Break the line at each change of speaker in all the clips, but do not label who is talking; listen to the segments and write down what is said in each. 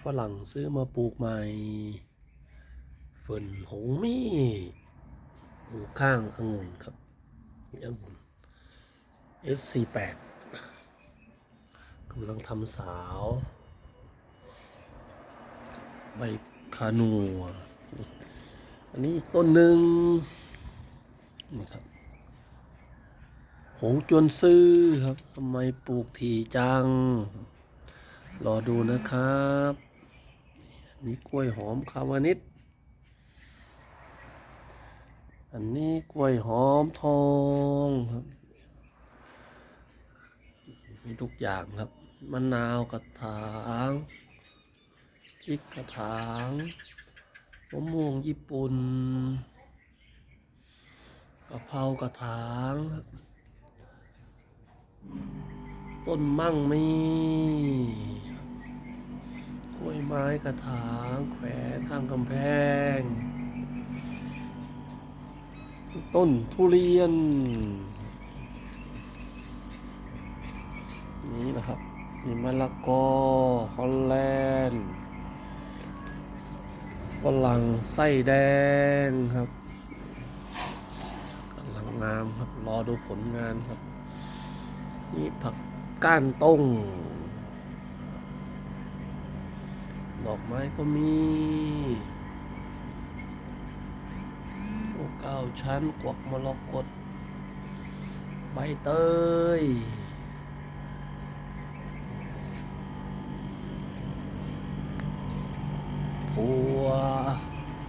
ฝรั่งซื้อมาปลูกใหม่เฟินหงมี่ปลูกข้างองุ่นครับนี่องุ่น S48 กำลังทำสาว ใบคานัวอันนี้ต้นหนึ่งนี่ครับหงจวนซื้อครับทำไมปลูกถี่จัง รอดูนะครับนนี้กล้วยหอมคาวานิดอันนี้กล้วยหอมทองครับ มีทุกอย่างครับ มะนาวกระถางพริกกระถางมะม่วงญี่ปุ่นกะเพรากระถางครับต้นมั่งมี กระถางแขวนข้างกำแพง ต้นทุเรียน นี่นะครับมีมะละกอฮอลแลนด์ฝรั่งไส้แดงครับกำลังงามครับ รอดูผลงานครับ นี่ผักก้านต้ง ดอกไม้ก็มี โอ้เก้าชั้นกวักมรกตใบเตยถั่ว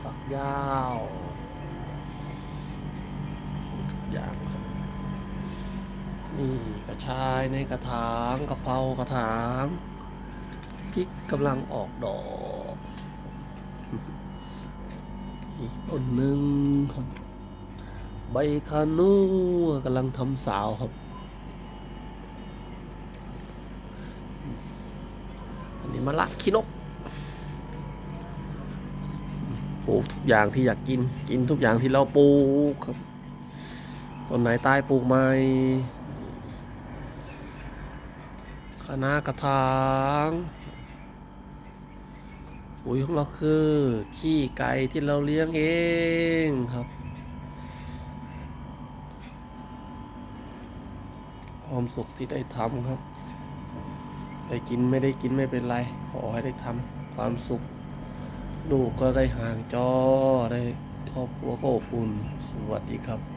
ฝักยาวทุกอย่างนี่กระชายในกระถางกระเพรากระถาง ริกกำลังออกดอก อีกต้นหนึ่งครับ ใบคานูกำลังทำสาวครับ อันนี้มะละขี้นกปลูกทุกอย่างที่อยากกิน กินทุกอย่างที่เราปลูกครับต้นไหนตายปลูกใหม่คณะกระถาง ปุ๋ยของเราคือขี้ไก่ที่เราเลี้ยงเองครับความสุขที่ได้ทำครับ ได้กินไม่ได้กินไม่เป็นไร ขอให้ได้ทำความสุข ลูกก็ได้ห่างจอได้ครอบครัวก็อบอุ่น สวัสดีครับ